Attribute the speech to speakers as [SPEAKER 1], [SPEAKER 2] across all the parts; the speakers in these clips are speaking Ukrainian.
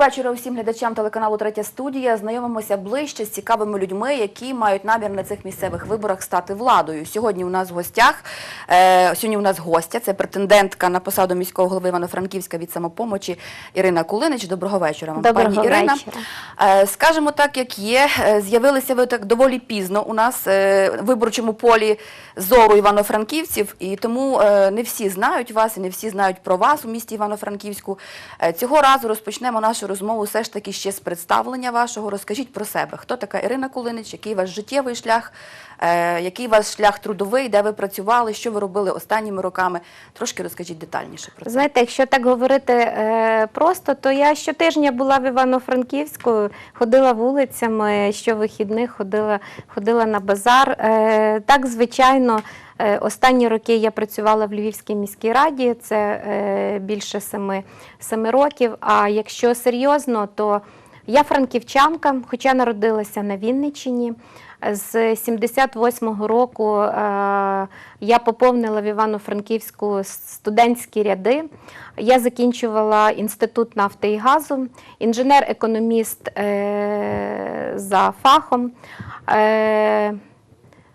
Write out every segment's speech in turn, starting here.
[SPEAKER 1] вечора усім глядачам телеканалу Третя студія. Знайомимося ближче з цікавими людьми, які мають намір на цих місцевих виборах стати владою. Сьогодні у нас в гостях е, сьогодні у нас гостя. Це претендентка на посаду міського голови Івано-Франківська від самопомочі Ірина Кулинич. Доброго вечора вам,
[SPEAKER 2] Доброго
[SPEAKER 1] пані Ірина. Е, скажемо так, як є. е, З'явилися ви так доволі пізно у нас е, в виборчому полі зору Івано-Франківців, і тому е, не всі знають вас і не всі знають про вас у місті Івано-Франківську. Е, Цього разу розпочнемо нашу розмову все ж таки ще з представлення вашого. Розкажіть про себе. Хто така Ірина Кулинич, який ваш життєвий шлях, е, який ваш шлях трудовий, де ви працювали, що ви робили останніми роками? Трошки розкажіть детальніше про це.
[SPEAKER 2] Знаєте, якщо так говорити е, просто, то я щотижня була в Івано-Франківську, ходила вулицями, щовихідних ходила, ходила на базар. Е, так, звичайно, останні роки я працювала в Львівській міській раді, це більше семи, семи років. А якщо серйозно, то я франківчанка, хоча народилася на Вінниччині. З 78-го року е, я поповнила в Івано-Франківську студентські ряди. Я закінчувала інститут нафти і газу, інженер-економіст е, за фахом.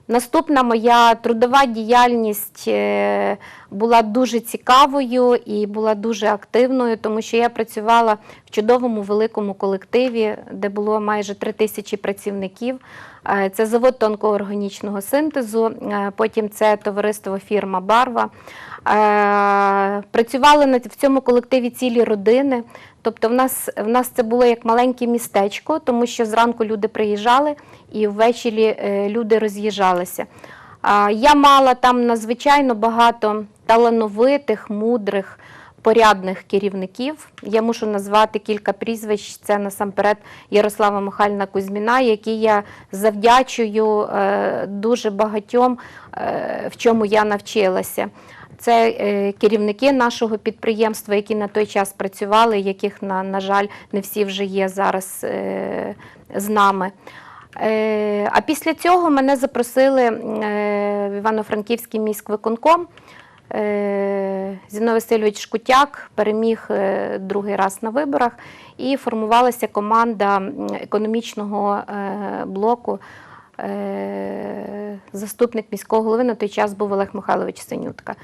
[SPEAKER 2] Наступна моя трудова діяльність е, була дуже цікавою і була дуже активною, тому що я працювала в чудовому великому колективі, де було майже три тисячі працівників. Е, Це завод тонкоорганічного синтезу, е, потім це товариство фірма Барва. Е, Працювали в цьому колективі цілі родини. Тобто в нас, в нас це було як маленьке містечко, тому що зранку люди приїжджали і ввечері е, люди роз'їжджалися. Я мала там надзвичайно багато талановитих, мудрих, порядних керівників. Я мушу назвати кілька прізвищ. Це насамперед Ярослава Михайлівна Кузьміна, якій я завдячую е, дуже багатьом, в чому я навчилася. Це е, керівники нашого підприємства, які на той час працювали, яких, на, на жаль, не всі вже є зараз е, з нами. Е, а після цього мене запросили в Івано-Франківський міськвиконком. Е, Зіно Васильович Шкутяк переміг другий раз на виборах і формувалася команда економічного блоку. Заступник міського голови на той час був Олег Михайлович Синютка.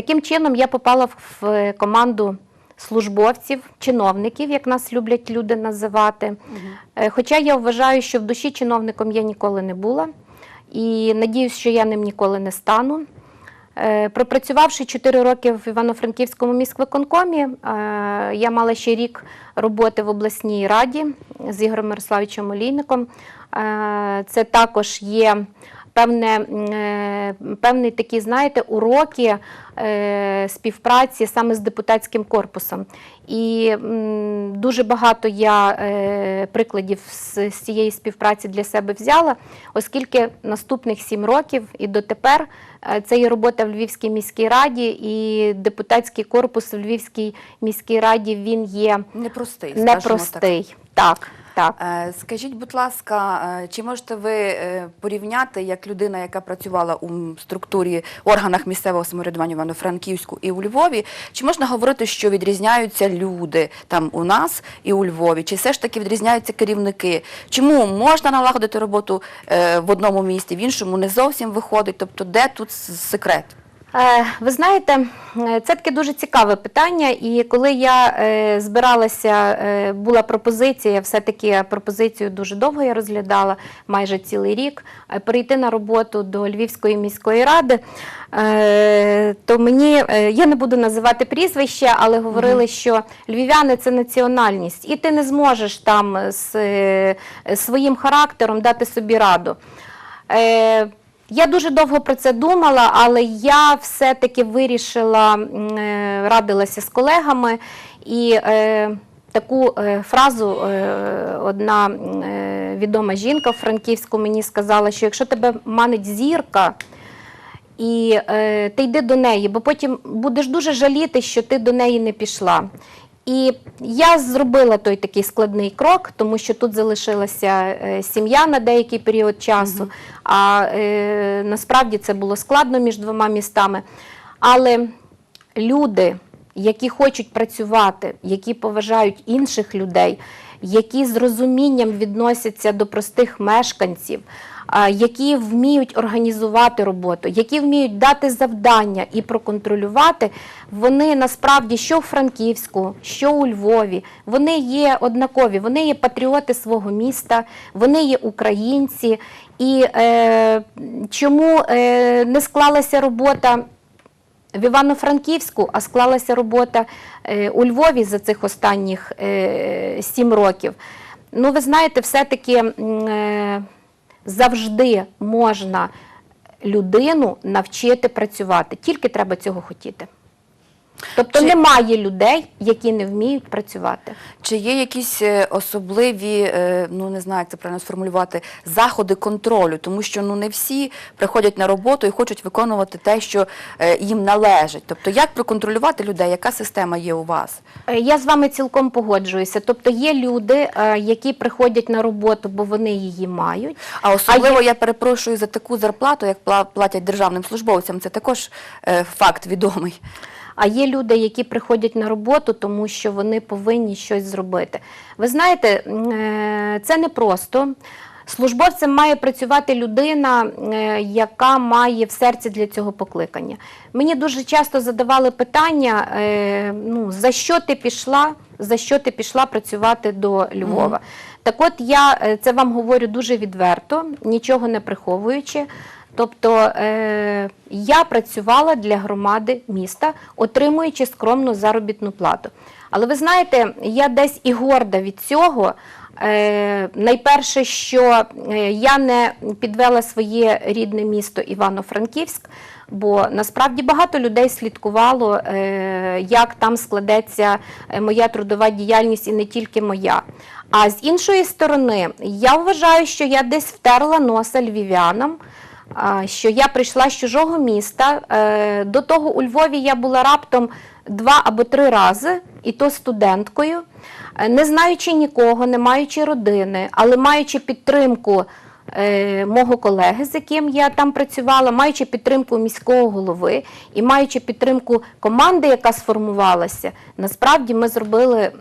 [SPEAKER 2] Таким чином я попала в- команду службовців, чиновників, як нас люблять люди називати. Е, Хоча я вважаю, що в душі чиновником я ніколи не була і надіюсь, що я ним ніколи не стану. Е, Пропрацювавши 4 роки в Івано-Франківському міськвиконкомі, е, я мала ще рік роботи в обласній раді з Ігорем Мирославовичем Олійником. Це також є певне, е, певні такі, знаєте, уроки е, співпраці саме з депутатським корпусом. І дуже багато я е, прикладів з, цієї співпраці для себе взяла, оскільки наступних сім років і дотепер це є робота в Львівській міській раді, і депутатський корпус в Львівській міській раді він є
[SPEAKER 1] Непростий, скажімо так.
[SPEAKER 2] непростий. Так, так.
[SPEAKER 1] Е, Скажіть, будь ласка, е, чи можете ви е, порівняти як людина, яка працювала у структурі органах місцевого самоврядування Івано-Франківську і у Львові? Чи можна говорити, що відрізняються люди там у нас і у Львові? Чи все ж таки відрізняються керівники? Чому можна налагодити роботу в одному місті, в іншому не зовсім виходить? Тобто, де тут секрет?
[SPEAKER 2] Е, Ви знаєте, е, це таке дуже цікаве питання. І коли я е, збиралася, була пропозиція, все-таки пропозицію дуже довго я розглядала, майже цілий рік, перейти на роботу до Львівської міської ради, то мені, я не буду називати прізвище, але говорили, що львів'яни це національність, і ти не зможеш там з своїм характером дати собі раду. Я дуже довго про це думала, але я все-таки вирішила, е, радилася з колегами і е, таку е, фразу одна відома жінка в Франківську мені сказала, що якщо тебе манить зірка, і е, ти йди до неї, бо потім будеш дуже жаліти, що ти до неї не пішла. І я зробила той такий складний крок, тому що тут залишилася е, сім'я на деякий період часу, а е, насправді це було складно між двома містами. Але люди, які хочуть працювати, які поважають інших людей, які з розумінням відносяться до простих мешканців, які вміють організувати роботу, які вміють дати завдання і проконтролювати, вони насправді що в Франківську, що у Львові, вони є однакові, вони є патріоти свого міста, вони є українці. І е, чому е, не склалася робота в Івано-Франківську, а склалася робота е, у Львові за цих останніх е, сім років. Ну, ви знаєте, все-таки е, завжди можна людину навчити працювати, тільки треба цього хотіти. Тобто
[SPEAKER 1] Чи-
[SPEAKER 2] немає людей, які не вміють працювати.
[SPEAKER 1] Чи є якісь е, особливі, е, ну не знаю, як це правильно сформулювати, заходи контролю, тому що ну не всі приходять на роботу і хочуть виконувати те, що е, їм належить. Тобто, як проконтролювати людей, яка система є у вас?
[SPEAKER 2] Я з вами цілком погоджуюся. Тобто є люди, які приходять на роботу, бо вони її мають.
[SPEAKER 1] А особливо
[SPEAKER 2] є-
[SPEAKER 1] я перепрошую за таку зарплату, як пла- платять державним службовцям. Це також факт відомий.
[SPEAKER 2] А є люди, які приходять на роботу, тому що вони повинні щось зробити. Ви знаєте, е, це непросто. Службовцем має працювати людина, е, яка має в серці для цього покликання. Мені дуже часто задавали питання: е, ну, за що ти пішла, за що ти пішла працювати до Львова. Так от я це вам говорю дуже відверто, нічого не приховуючи. Тобто е, я працювала для громади міста, отримуючи скромну заробітну плату. Але ви знаєте, я десь і горда від цього. Е, найперше, що е, я не підвела своє рідне місто Івано-Франківськ, бо насправді багато людей слідкувало, як там складеться моя трудова діяльність і не тільки моя. А з іншої сторони, я вважаю, що я десь втерла носа львів'янам що я прийшла з чужого міста. Е, До того у Львові я була раптом два або три рази, і то студенткою, Е, не знаючи нікого, не маючи родини, але маючи підтримку. е, Мого колеги, з яким я там працювала, маючи підтримку міського голови і маючи підтримку команди, яка сформувалася, насправді ми зробили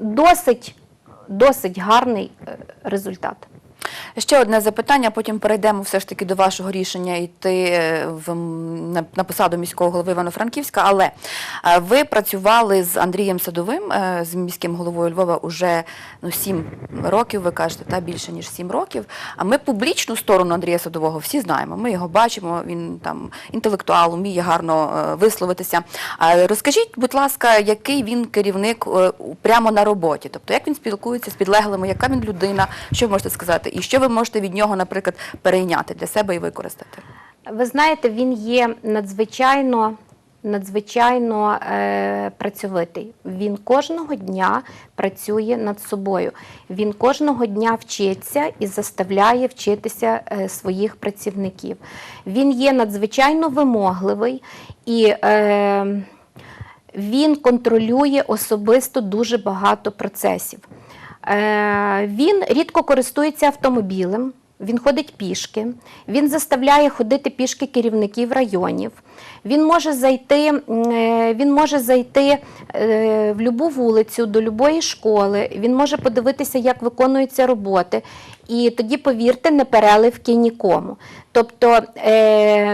[SPEAKER 2] досить, досить гарний результат.
[SPEAKER 1] Ще одне запитання, потім перейдемо все ж таки до вашого рішення йти е, в, на, на посаду міського голови Івано-Франківська. Але е, ви працювали з Андрієм Садовим, е, з міським головою Львова, уже ну, 7 років, ви кажете, та більше ніж 7 років. А ми публічну сторону Андрія Садового всі знаємо. Ми його бачимо, він там інтелектуал, вміє гарно висловитися. Розкажіть, будь ласка, який він керівник прямо на роботі? Тобто, як він спілкується з підлеглими, яка він людина, що ви можете сказати? І що ви можете від нього, наприклад, перейняти для себе і використати?
[SPEAKER 2] Ви знаєте, він є надзвичайно, надзвичайно е, працьовитий. Він кожного дня працює над собою. Він кожного дня вчиться і заставляє вчитися е, своїх працівників. Він є надзвичайно вимогливий і. Е, він контролює особисто дуже багато процесів. Е, він рідко користується автомобілем, він ходить пішки, він заставляє ходити пішки керівників районів. Він може зайти, е, він може зайти е, в будь-яку вулицю, до будь-якої школи, він може подивитися, як виконуються роботи. І тоді, повірте, не переливки нікому. Тобто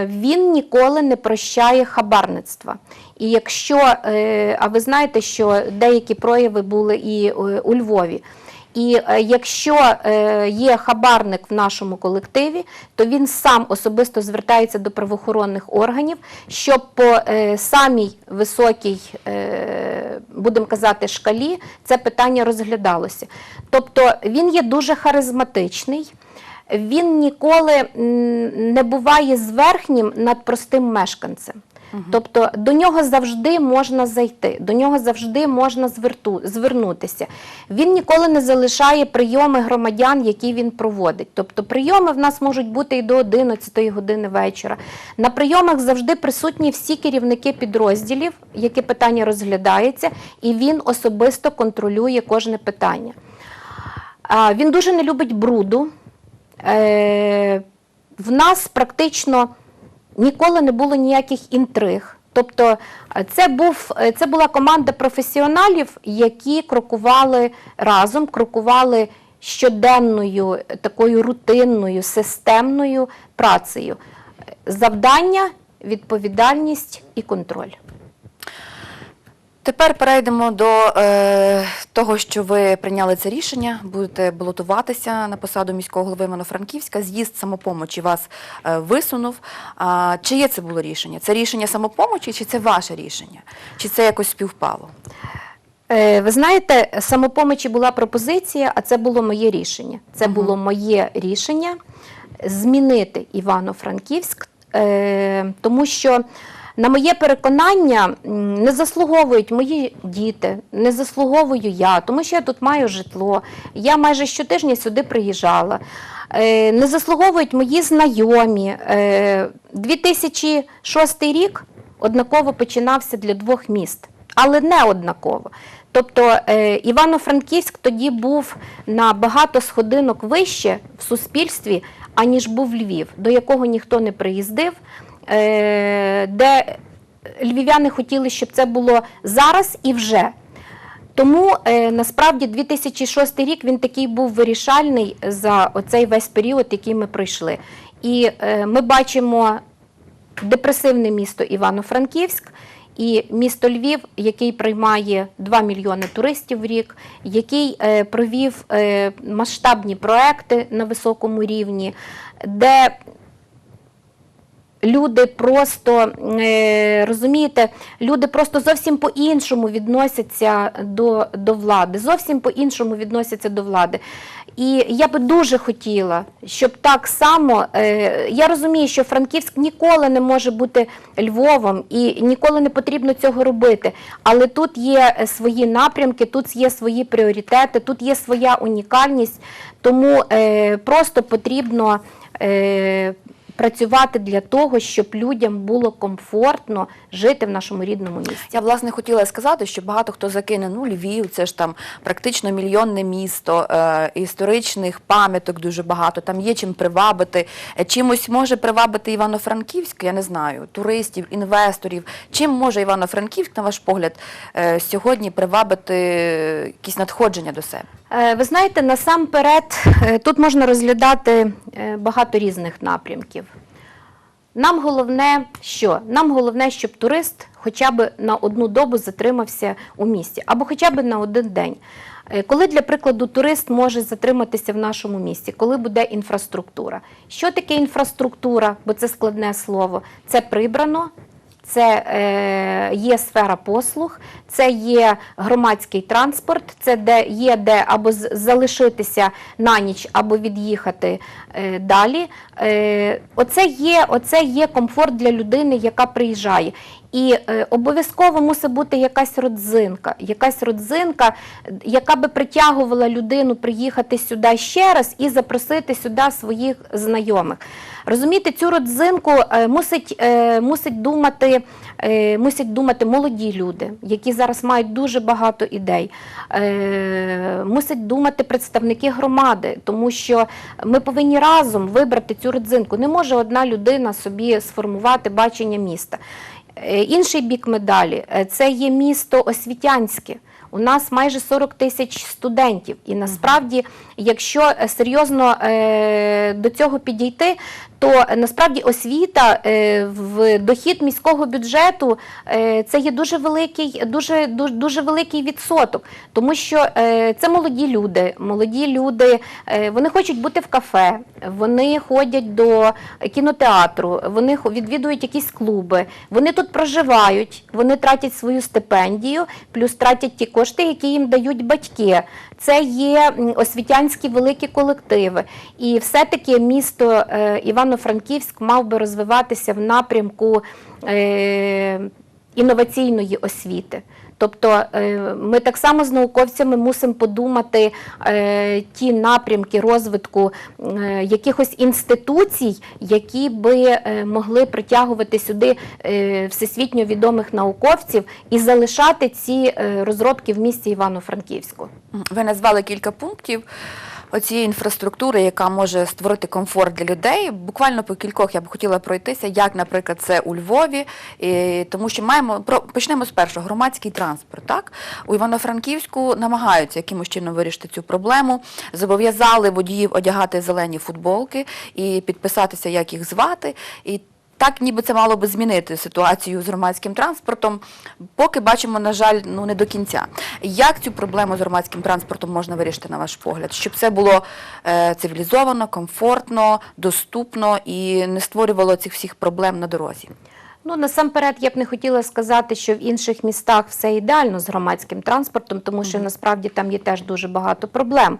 [SPEAKER 2] він ніколи не прощає хабарництва. І якщо, а ви знаєте, що деякі прояви були і у Львові. І е, якщо е, є хабарник в нашому колективі, то він сам особисто звертається до правоохоронних органів, щоб по е, самій високій, будемо казати, шкалі це питання розглядалося. Тобто він є дуже харизматичний. Він ніколи не буває зверхнім над простим мешканцем. Тобто до нього завжди можна зайти, до нього завжди можна звернутися. Він ніколи не залишає прийоми громадян, які він проводить. Тобто прийоми в нас можуть бути і до 11 години вечора. На прийомах завжди присутні всі керівники підрозділів, яке питання розглядається, і він особисто контролює кожне питання. Він дуже не любить бруду. Е, В нас практично ніколи не було ніяких інтриг, Тобто е, це, був, е, це була команда професіоналів, які крокували разом, крокували щоденною е, такою рутинною, системною працею. Завдання, відповідальність і контроль.
[SPEAKER 1] Тепер перейдемо до е, того, що ви прийняли це рішення, будете балотуватися на посаду міського голови Івано-Франківська. З'їзд самопомочі вас е, висунув. Чиє це було рішення? Це рішення самопомочі, чи це ваше рішення? Чи це якось співпало?
[SPEAKER 2] Е, Ви знаєте, самопомочі була пропозиція, а це було моє рішення. Це було моє рішення змінити Івано-Франківськ, е, тому що, на моє переконання, не заслуговують мої діти, не заслуговую я, тому що я тут маю житло. Я майже щотижня сюди приїжджала. Е, Не заслуговують мої знайомі. Е, 2006 рік однаково починався для двох міст але не однаково. Тобто е, Івано-Франківськ тоді був на багато сходинок вище в суспільстві, аніж був Львів, до якого ніхто не приїздив, е, де львів'яни хотіли, щоб це було зараз і вже. Тому е, насправді 2006 рік він такий був вирішальний за оцей весь період, який ми пройшли. І е, ми бачимо депресивне місто Івано-Франківськ і місто Львів, який приймає 2 мільйони туристів в рік, який е, провів е, масштабні проекти на високому рівні, де люди просто е, розумієте, люди просто зовсім по-іншому відносяться до, до влади, зовсім по-іншому відносяться до влади. І я би дуже хотіла, щоб так само е, я розумію, що Франківськ ніколи не може бути Львовом і ніколи не потрібно цього робити. Але тут є свої напрямки, тут є свої пріоритети, тут є своя унікальність, тому е, просто потрібно. Працювати для того, щоб людям було комфортно жити в нашому рідному місті.
[SPEAKER 1] Я власне хотіла сказати, що багато хто закине ну Львів, це ж там практично мільйонне місто, е, історичних пам'яток дуже багато. Там є чим привабити. Е, Чимось може привабити Івано-Франківськ, я не знаю, туристів, інвесторів. Чим може Івано-Франківськ, на ваш погляд, е, сьогодні привабити якісь надходження до себе?
[SPEAKER 2] Е, Ви знаєте, насамперед е, тут можна розглядати е, багато різних напрямків. Нам головне, що? Нам головне, щоб турист хоча б на одну добу затримався у місті, або хоча б на один день. Коли, для прикладу, турист може затриматися в нашому місті, коли буде інфраструктура. Що таке інфраструктура? Бо це складне слово. Це прибрано, це е, є сфера послуг, це є громадський транспорт, це де є де або залишитися на ніч, або від'їхати е, далі. Е, оце, є, оце є комфорт для людини, яка приїжджає. І е, обов'язково мусить бути якась родзинка, якась родзинка, яка би притягувала людину приїхати сюди ще раз і запросити сюди своїх знайомих. Розумієте, цю родзинку е, мусить, е, мусить, думати, е, мусять думати молоді люди, які зараз мають дуже багато ідей. Е, мусять думати представники громади, тому що ми повинні разом вибрати цю родзинку. Не може одна людина собі сформувати бачення міста. Е, Інший бік медалі е, це є місто освітянське. У нас майже 40 тисяч студентів, і насправді, якщо е, серйозно до цього підійти, то насправді освіта е, в дохід міського бюджету е, це є дуже великий, дуже, дуже, дуже великий відсоток, тому що е, це молоді люди. Молоді люди вони хочуть бути в кафе, вони ходять до кінотеатру, вони відвідують якісь клуби, вони тут проживають, вони тратять свою стипендію, плюс тратять ті кошти, які їм дають батьки. Це є освітянські великі колективи. І все-таки місто е, Івано-Франківськ мав би розвиватися в напрямку е, інноваційної освіти. Тобто е, ми так само з науковцями мусимо подумати е, ті напрямки розвитку е, якихось інституцій, які би могли притягувати сюди всесвітньо відомих науковців і залишати ці розробки в місті Івано-Франківську.
[SPEAKER 1] Ви назвали кілька пунктів. Оцієї інфраструктури, яка може створити комфорт для людей. Буквально по кількох я б хотіла пройтися, як, наприклад, це у Львові, і, тому що маємо про почнемо з першого громадський транспорт. Так у Івано-Франківську намагаються якимось чином вирішити цю проблему. Зобов'язали водіїв одягати зелені футболки і підписатися, як їх звати. І так, ніби це мало би змінити ситуацію з громадським транспортом. Поки бачимо, на жаль, ну не до кінця. Як цю проблему з громадським транспортом можна вирішити, на ваш погляд? Щоб це було е, цивілізовано, комфортно, доступно і не створювало цих всіх проблем на дорозі.
[SPEAKER 2] Ну, насамперед, я б не хотіла сказати, що в інших містах все ідеально з громадським транспортом, тому що насправді там є теж дуже багато проблем.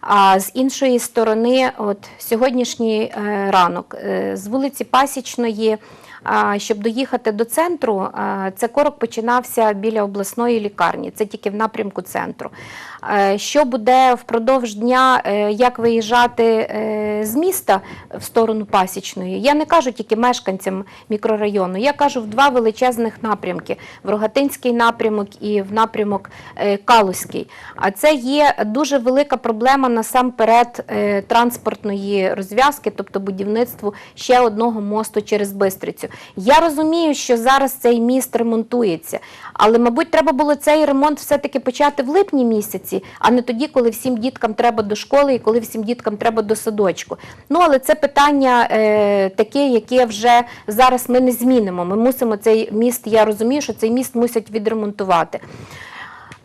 [SPEAKER 2] А з іншої сторони, от сьогоднішній е, ранок е, з вулиці Пасічної, щоб доїхати до центру, це корок починався біля обласної лікарні, це тільки в напрямку центру. Що буде впродовж дня, е, як виїжджати е, з міста в сторону Пасічної? Я не кажу тільки мешканцям мікрорайону, я кажу в два величезних напрямки: в Рогатинський напрямок і в напрямок е, Калузький. А це є дуже велика проблема насамперед транспортної розв'язки, тобто будівництву ще одного мосту через Бистрицю. Я розумію, що зараз цей міст ремонтується, але, мабуть, треба було цей ремонт все-таки почати в липні місяці, а не тоді, коли всім діткам треба до школи і коли всім діткам треба до садочку. Ну, але це питання е, таке, яке вже зараз ми не змінимо. Ми мусимо цей міст, я розумію, що цей міст мусять відремонтувати.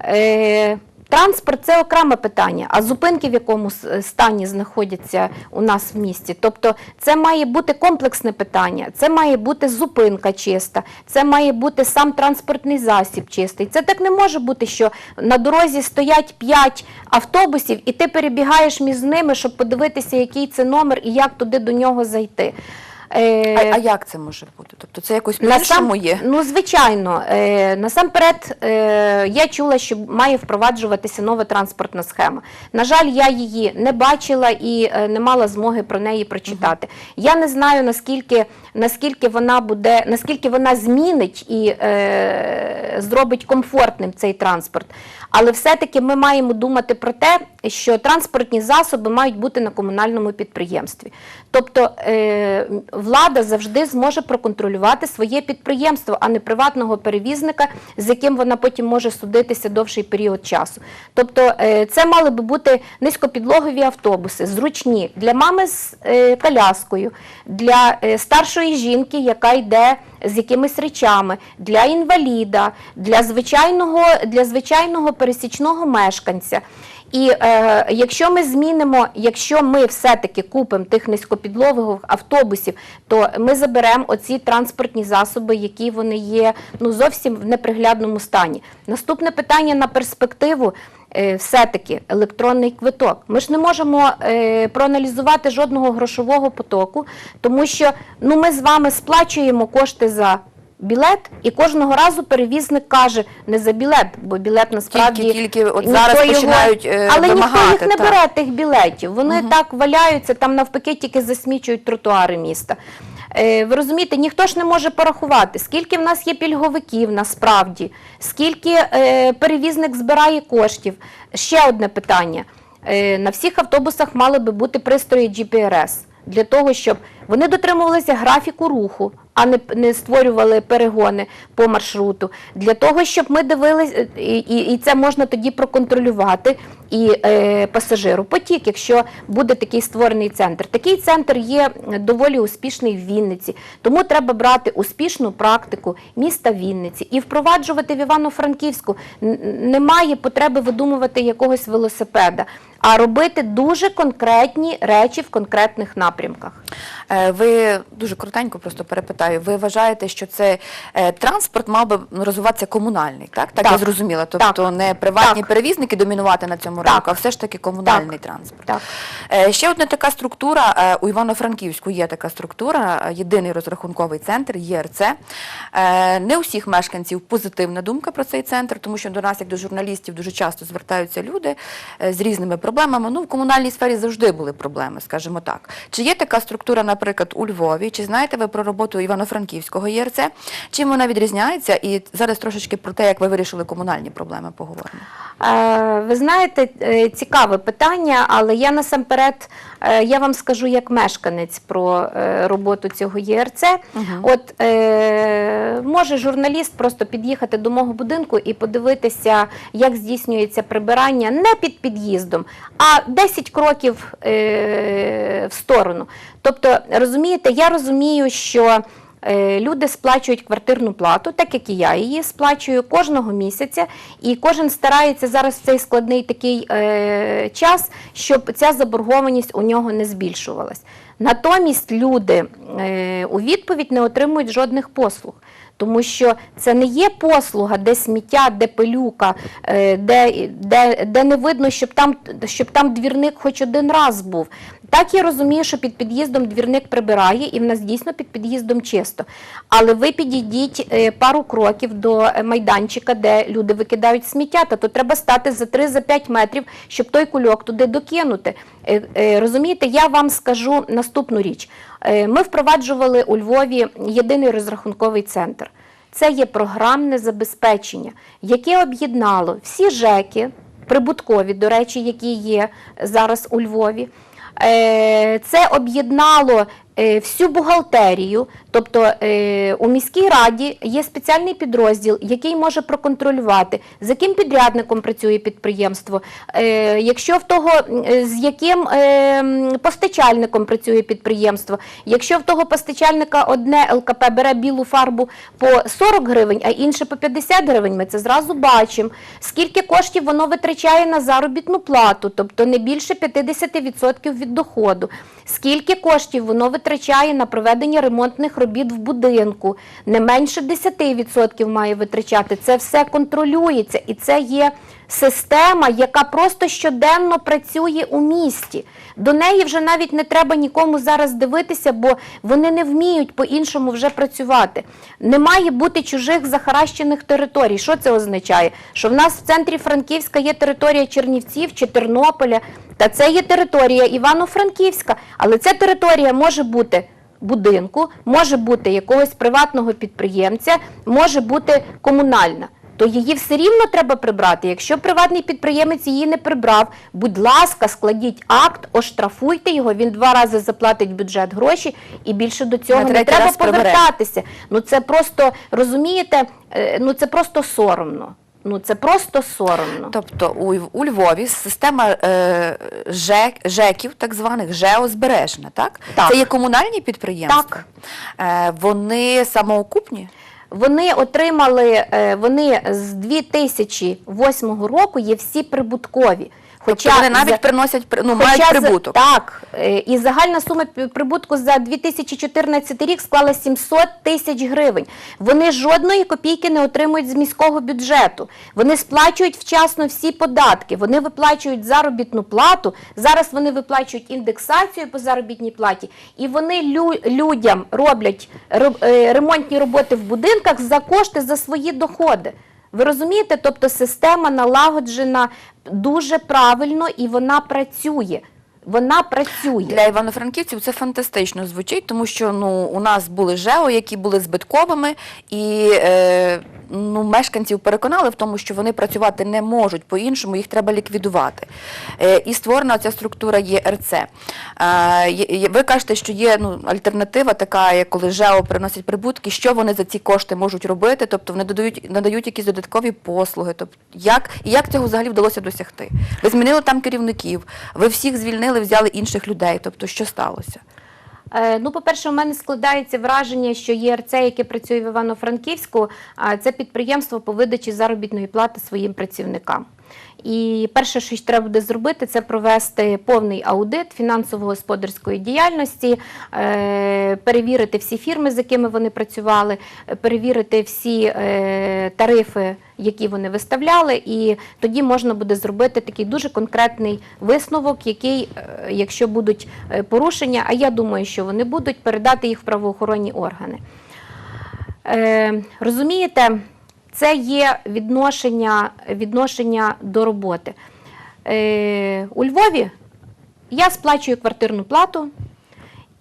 [SPEAKER 2] Е, Транспорт це окреме питання, а зупинки в якому стані знаходяться у нас в місті. Тобто це має бути комплексне питання, це має бути зупинка чиста, це має бути сам транспортний засіб чистий. Це так не може бути, що на дорозі стоять 5 автобусів, і ти перебігаєш між ними, щоб подивитися, який це номер і як туди до нього зайти. Е,
[SPEAKER 1] А, а як це може бути? Тобто це якось по-іншому є?
[SPEAKER 2] Ну, звичайно. Е, насамперед, е, я чула, що має впроваджуватися нова транспортна схема. На жаль, я її не бачила і е, не мала змоги про неї прочитати. Я не знаю, наскільки, наскільки вона буде, наскільки вона змінить і е, зробить комфортним цей транспорт. Але все-таки ми маємо думати про те, що транспортні засоби мають бути на комунальному підприємстві. Тобто е, влада завжди зможе проконтролювати своє підприємство, а не приватного перевізника, з яким вона потім може судитися довший період часу. Тобто е, це мали би бути низькопідлогові автобуси, зручні для мами з е, коляскою, для старшої жінки, яка йде з якимись речами, для інваліда, для звичайного, для звичайного пересічного мешканця. І е, якщо ми змінимо, якщо ми все-таки купимо тих низькопідлогових автобусів, то ми заберемо оці транспортні засоби, які вони є ну зовсім в неприглядному стані. Наступне питання на перспективу. е, Все-таки електронний квиток. Ми ж не можемо е, проаналізувати жодного грошового потоку, тому що ну, ми з вами сплачуємо кошти за білет, і кожного разу перевізник каже не за білет, бо білет насправді
[SPEAKER 1] Тільки- тільки от
[SPEAKER 2] ніхто
[SPEAKER 1] зараз починають, е,
[SPEAKER 2] але ніхто їх не
[SPEAKER 1] так.
[SPEAKER 2] бере тих білетів. Вони так валяються, там навпаки тільки засмічують тротуари міста. Е, ви розумієте, ніхто ж не може порахувати, скільки в нас є пільговиків насправді, скільки е, перевізник збирає коштів. Ще одне питання. Е, на всіх автобусах мали би бути пристрої GPRS для того, щоб вони дотримувалися графіку руху, а не, не створювали перегони по маршруту. Для того, щоб ми дивилися, і, і, і це можна тоді проконтролювати і е, пасажиропотік, якщо буде такий створений центр. Такий центр є доволі успішний в Вінниці, тому треба брати успішну практику міста Вінниці і впроваджувати в Івано-Франківську. Немає потреби видумувати якогось велосипеда, а робити дуже конкретні речі в конкретних напрямках.
[SPEAKER 1] Е, Ви дуже коротенько просто перепитаю. Ви вважаєте, що це е, транспорт мав би розвиватися комунальний, так? Так,
[SPEAKER 2] Так.
[SPEAKER 1] я зрозуміла. Тобто не приватні
[SPEAKER 2] Так.
[SPEAKER 1] перевізники домінувати на цьому
[SPEAKER 2] Так.
[SPEAKER 1] ринку, а все ж таки комунальний
[SPEAKER 2] Так.
[SPEAKER 1] транспорт.
[SPEAKER 2] Так.
[SPEAKER 1] Е, Ще одна така структура у Івано-Франківську є така структура, єдиний розрахунковий центр ЄРЦ. Не у всіх мешканців позитивна думка про цей центр, тому що до нас, як до журналістів, дуже часто звертаються люди з різними проблемами. проблемами. Ну, в комунальній сфері завжди були проблеми, скажімо так. Чи є така структура, наприклад, у Львові? Чи знаєте ви про роботу Івано-Франківського ЄРЦ? Чим вона відрізняється? І зараз трошечки про те, як ви вирішили комунальні проблеми, поговоримо.
[SPEAKER 2] Е, Ви знаєте, е, цікаве питання, але я насамперед е, я вам скажу як мешканець про роботу цього ЄРЦ. От е, може журналіст просто під'їхати до мого будинку і подивитися, як здійснюється прибирання не під під'їздом, а 10 кроків в сторону. Тобто, розумієте, я розумію, що. Е, Люди сплачують квартирну плату, так як і я її сплачую кожного місяця, і кожен старається зараз в цей складний такий е, час, щоб ця заборгованість у нього не збільшувалась. Натомість люди е, у відповідь не отримують жодних послуг. Тому що це не є послуга, де сміття, де пилюка, е, де, де, де не видно, щоб там, щоб там двірник хоч один раз був. Так я розумію, що під під'їздом двірник прибирає, і в нас дійсно під під'їздом чисто. Але ви підійдіть е, пару кроків до майданчика, де люди викидають сміття, та то треба стати за 3-5 метрів, щоб той кульок туди докинути. Розумієте, я вам скажу наступну річ. Е, Ми впроваджували у Львові єдиний розрахунковий центр. Це є програмне забезпечення, яке об'єднало всі ЖЕКи, прибуткові, до речі, які є зараз у Львові. Е, Це об'єднало всю бухгалтерію, тобто е, у міській раді є спеціальний підрозділ, який може проконтролювати, з яким підрядником працює підприємство, е, якщо в того е, з яким е, постачальником працює підприємство, якщо в того постачальника одне ЛКП бере білу фарбу по 40 гривень, а інше по 50 гривень, ми це зразу бачимо. Скільки коштів воно витрачає на заробітну плату, тобто не більше 50% від доходу. Скільки коштів воно витрачає на проведення ремонтних робіт в будинку, не менше 10% має витрачати. Це все контролюється, і це є система, яка просто щоденно працює у місті. До неї вже навіть не треба нікому зараз дивитися, бо вони не вміють по-іншому вже працювати. Не має бути чужих захаращених територій. Що це означає? Що в нас в центрі Франківська є територія Чернівців чи Тернополя, та це є територія Івано-Франківська, але ця територія може бути будинку, може бути якогось приватного підприємця, може бути комунальна. То її все рівно треба прибрати. Якщо приватний підприємець її не прибрав, будь ласка, складіть акт, оштрафуйте його, він два рази заплатить в бюджет гроші і більше до цього
[SPEAKER 1] На
[SPEAKER 2] не треба
[SPEAKER 1] прибере.
[SPEAKER 2] повертатися. Ну це просто розумієте, е, ну це просто соромно. Ну це просто соромно.
[SPEAKER 1] Тобто у, у Львові система е, ЖЕК, ЖЕКів, так званих ЖЕО збережена, так?
[SPEAKER 2] Так.
[SPEAKER 1] Це є комунальні підприємства?
[SPEAKER 2] Так.
[SPEAKER 1] Е, вони самоокупні?
[SPEAKER 2] Вони отримали, е, вони з 2008 року є всі прибуткові.
[SPEAKER 1] Тобто вони навіть
[SPEAKER 2] за-
[SPEAKER 1] приносять, при- ну,
[SPEAKER 2] Хоча
[SPEAKER 1] мають прибуток.
[SPEAKER 2] Так, е, і загальна сума прибутку за 2014 рік склала 700 тисяч гривень. Вони жодної копійки не отримують з міського бюджету. Вони сплачують вчасно всі податки, вони виплачують заробітну плату. Зараз вони виплачують індексацію по заробітній платі, і вони лю- людям роблять е, ремонтні роботи в будинках за кошти за свої доходи. Ви розумієте, тобто система налагоджена дуже правильно і вона працює. Вона працює.
[SPEAKER 1] Для івано-франківців це фантастично звучить, тому що ну, у нас були ЖЕО, які були збитковими, і е, ну, мешканців переконали в тому, що вони працювати не можуть по-іншому, їх треба ліквідувати. Е, і створена ця структура ЄРЦ. Е, є- ви кажете, що є ну, альтернатива така, як коли ЖЕО приносять прибутки, що вони за ці кошти можуть робити, тобто вони додають, надають якісь додаткові послуги. Тобто, як, і як цього взагалі вдалося досягти? Ви змінили там керівників, ви всіх звільнили, взяли інших людей. Тобто, що сталося?
[SPEAKER 2] Е, Ну, по-перше, у мене складається враження, що ЄРЦ, яке працює в Івано-Франківську, це підприємство по видачі заробітної плати своїм працівникам. І перше, що треба буде зробити, це провести повний аудит фінансово-господарської діяльності, е, перевірити всі фірми, з якими вони працювали, перевірити всі е, тарифи, які вони виставляли, і тоді можна буде зробити такий дуже конкретний висновок, який, е, якщо будуть порушення, а я думаю, що вони будуть, передати їх в правоохоронні органи. Розумієте, це є відношення, відношення до роботи. е, у Львові я сплачую квартирну плату,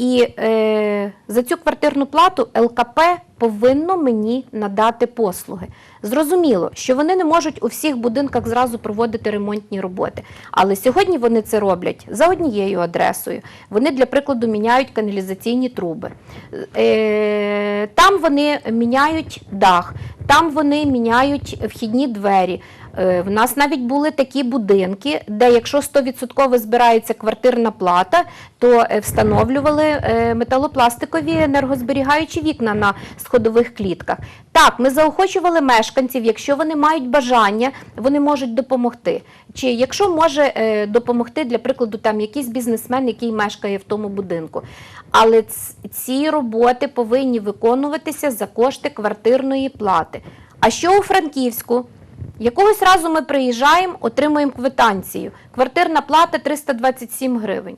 [SPEAKER 2] і е, за цю квартирну плату ЛКП повинно мені надати послуги. Зрозуміло, що вони не можуть у всіх будинках зразу проводити ремонтні роботи. Але сьогодні вони це роблять за однією адресою. Вони, для прикладу, міняють каналізаційні труби. Е, там вони міняють дах, там вони міняють вхідні двері. Е, В нас навіть були такі будинки, де якщо 100% збирається квартирна плата, то е, встановлювали е, металопластикові енергозберігаючі вікна на сходових клітках. Так, ми заохочували мешканців, якщо вони мають бажання, вони можуть допомогти. Чи якщо може допомогти, для прикладу, там якийсь бізнесмен, який мешкає в тому будинку. Але ці роботи повинні виконуватися за кошти квартирної плати. А що у Франківську? Якогось разу ми приїжджаємо, отримуємо квитанцію. Квартирна плата 327 гривень.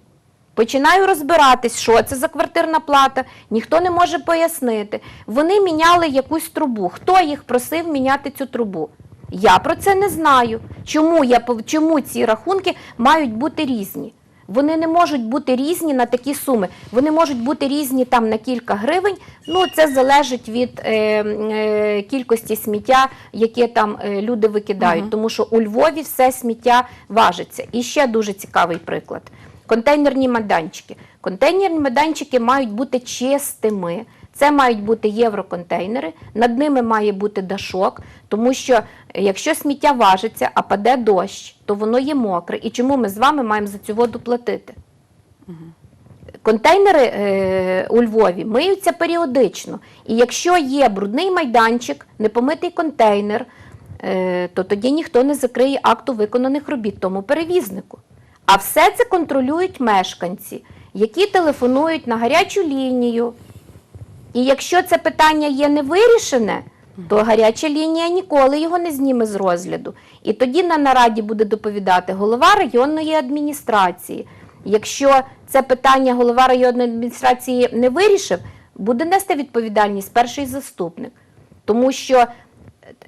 [SPEAKER 2] Починаю розбиратись, що це за квартирна плата, ніхто не може пояснити. Вони міняли якусь трубу. Хто їх просив міняти цю трубу? Я про це не знаю. Чому, я, чому ці рахунки мають бути різні? Вони не можуть бути різні на такі суми. Вони можуть бути різні там на кілька гривень. Ну це залежить від е, е, кількості сміття, яке там е, люди викидають.
[SPEAKER 1] угу.
[SPEAKER 2] Тому що у Львові все сміття важиться. І ще дуже цікавий приклад: контейнерні майданчики. Контейнерні майданчики мають бути чистими. Це мають бути євроконтейнери, над ними має бути дашок, тому що е, якщо сміття важиться, а паде дощ, то воно є мокре. І чому ми з вами маємо за цю воду платити? Контейнери е, у Львові миються періодично. І якщо є брудний майданчик, непомитий контейнер, е, то тоді ніхто не закриє акту виконаних робіт тому перевізнику. А все це контролюють мешканці, які телефонують на гарячу лінію. І якщо це питання є не вирішене, то гаряча лінія ніколи його не зніме з розгляду. І тоді на нараді буде доповідати голова районної адміністрації. Якщо це питання голова районної адміністрації не вирішив, буде нести відповідальність перший заступник. Тому що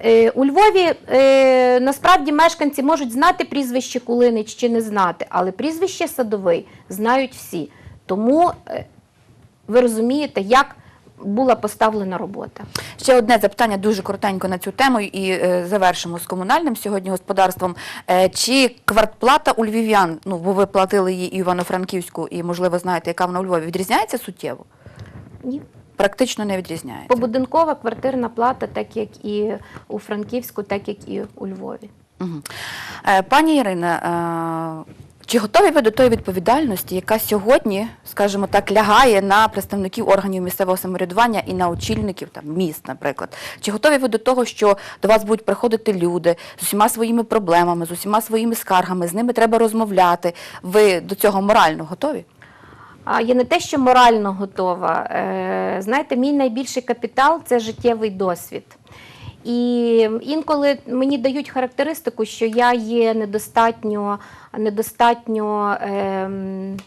[SPEAKER 2] е, у Львові е, насправді мешканці можуть знати прізвище Кулинич чи не знати, але прізвище Садовий знають всі. Тому е, ви розумієте, як була поставлена робота.
[SPEAKER 1] Ще одне запитання дуже коротенько на цю тему і е, завершимо з комунальним сьогодні господарством. Е, чи квартплата у львів'ян, ну бо ви платили її і Івано-Франківську, і можливо знаєте, яка вона у Львові, відрізняється суттєво?
[SPEAKER 2] Ні.
[SPEAKER 1] Практично не відрізняється.
[SPEAKER 2] Побудинкова квартирна плата, так як і у Франківську, так як і у Львові.
[SPEAKER 1] Мгм. Е, Пані Ірина, е, чи готові ви до тої відповідальності, яка сьогодні, скажімо так, лягає на представників органів місцевого самоврядування і на очільників там, міст, наприклад? Чи готові ви до того, що до вас будуть приходити люди з усіма своїми проблемами, з усіма своїми скаргами, з ними треба розмовляти? Ви до цього морально готові?
[SPEAKER 2] Я не те, що морально готова. Е, знаєте, мій найбільший капітал це життєвий досвід. І інколи мені дають характеристику, що я є недостатньо, недостатньо ем,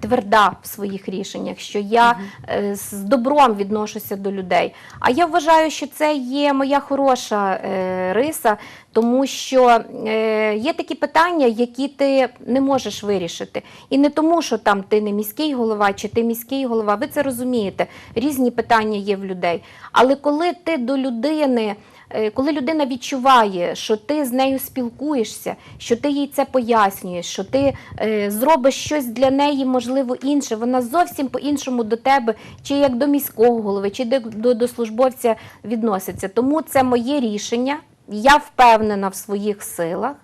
[SPEAKER 2] тверда в своїх рішеннях, що я е, з добром відношуся до людей. А я вважаю, що це є моя хороша е, риса, тому що е, є такі питання, які ти не можеш вирішити. І не тому, що там ти не міський голова чи ти міський голова, ви це розумієте. Різні питання є в людей. Але коли ти до людини. Е, Коли людина відчуває, що ти з нею спілкуєшся, що ти їй це пояснюєш, що ти е, зробиш щось для неї, можливо, інше, вона зовсім по-іншому до тебе, чи як до міського голови, чи до, до, до службовця відноситься. Тому це моє рішення. Я впевнена в своїх силах.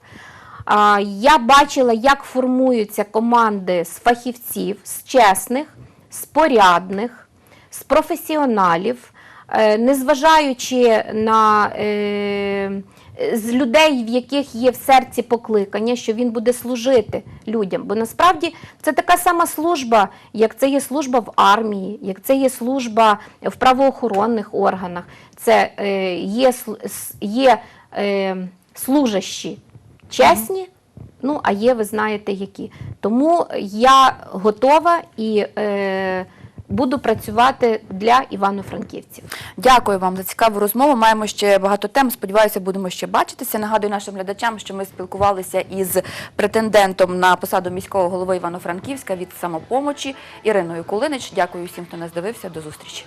[SPEAKER 2] Я бачила, як формуються команди з фахівців, з чесних, з порядних, з професіоналів, незважаючи на е, з людей, в яких є в серці покликання, що він буде служити людям. Бо насправді це така сама служба, як це є служба в армії, як це є служба в правоохоронних органах. Це е, є, є е, служащі чесні, ну а є, ви знаєте, які. Тому я готова і е, буду працювати для івано-франківців.
[SPEAKER 1] Дякую вам за цікаву розмову. Маємо ще багато тем. Сподіваюся, будемо ще бачитися. Нагадую нашим глядачам, що ми спілкувалися із претендентом на посаду міського голови Івано-Франківська від самопомочі Іриною Кулинич. Дякую всім, хто нас дивився. До зустрічі.